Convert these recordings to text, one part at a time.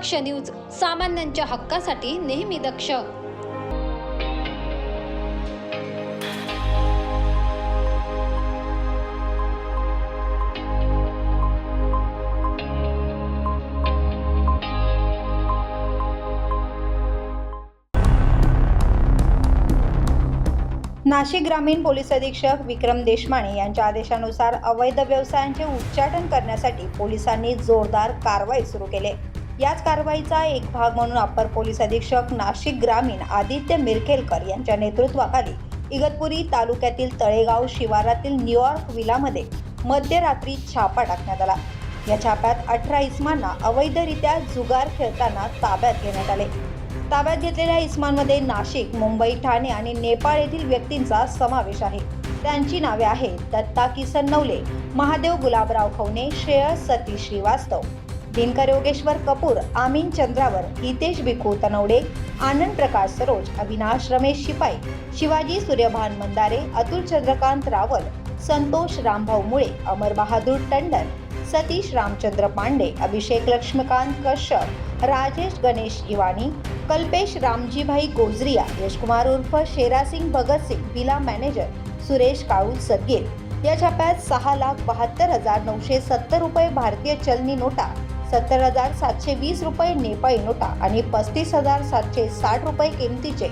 दक्ष news सामान्यांच्या हक्कासाठी नेहमी दक्ष. नाशिक ग्रामीण पोलीस अधीक्षक विक्रम देशमाने यांच्या आदेशानुसार अवैध व्यवसायांचे उच्चाटन करण्यासाठी पोलिसांनी जोरदार कारवाई सुरू केली. याच कारवाईचा एक भाग म्हणून अप्पर पोलीस अधीक्षक नाशिक ग्रामीण आदित्य मिरखेलकर यांच्या नेतृत्वाखाली इगतपुरी तालुक्यातील तळेगाव शिवारातील न्यूयॉर्क विलामध्ये मध्यरात्री छापा टाकण्यात आला. या छाप्यात अठरा इस्मांना अवैधरित्या जुगार खेळताना ताब्यात घेण्यात आले. ताब्यात घेतलेल्या इस्मांमध्ये नाशिक मुंबई ठाणे आणि नेपाळ येथील व्यक्तींचा समावेश आहे. त्यांची नावे आहेत दत्ता किसन नवले महादेव गुलाबराव खवणे श्रेयस सतीश श्रीवास्तव. दिनकर योगेश्वर कपूर आमीन चंद्रावर हितेश भिखू तनवडे आनंद प्रकाश सरोज अविनाश रमेश शिपाई शिवाजी सूर्यभान मंदारे अतुल चंद्रकांत रावल संतोष रामभाऊ मुळे अमर बहादूर टंडन सतीश रामचंद्र पांडे अभिषेक लक्ष्मीकांत कश्यप राजेश गणेश इवाणी कल्पेश रामजीभाई गोजरिया यशकुमार उर्फ शेरासिंग भगतसिंग विला मॅनेजर सुरेश काळू सदगीर. या छाप्यात सहा लाख बहात्तर हजार नऊशे सत्तर रुपये भारतीय चलनी नोटा सत्तर हजार सातशे वीस रुपये नेपाळी नोटा आणि पस्तीस हजार सातशे साठ रुपये किमतीचे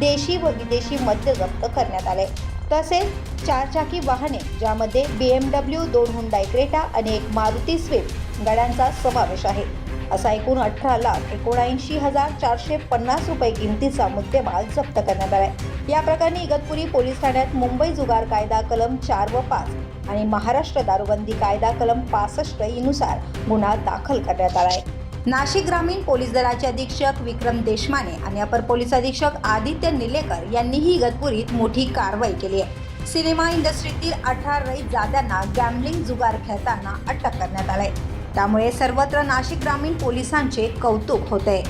देशी व विदेशी मद्य जप्त करण्यात आले. तसेच चारचाकी वाहने ज्यामध्ये बी एम डब्ल्यू दोन हुंडाई क्रेटा आणि एक मारुती स्विफ्ट गाड्यांचा समावेश आहे. असा एकूण अठरा लाख एकोणऐंशी हजार चारशे पन्नास रुपये किमतीचा मुद्देमाल जप्त करण्यात आला या प्रकरणी इगतपुरी पोलीस ठाण्यात मुंबई जुगार कायदा कलम चार व पाच आणि महाराष्ट्र दारूबंदी कायदा कलम पासष्टनुसार गुन्हा दाखल करण्यात आला आहे नाशिक ग्रामीण पोलीस दलाचे अधीक्षक विक्रम देशमाने आणि अपर पोलीस अधीक्षक आदित्य निलेकर यांनीही इगतपुरीत मोठी कारवाई केली आहे. सिनेमा इंडस्ट्रीतील अठरा रईत जाद्यांना गॅमलिंग जुगार खेळताना अटक करण्यात आलाय. त्यामुळे सर्वत्र नाशिक ग्रामीण पोलिसांचे कौतुक होते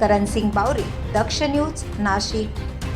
करण सिंग बावरी दक्ष न्यूज नाशिक.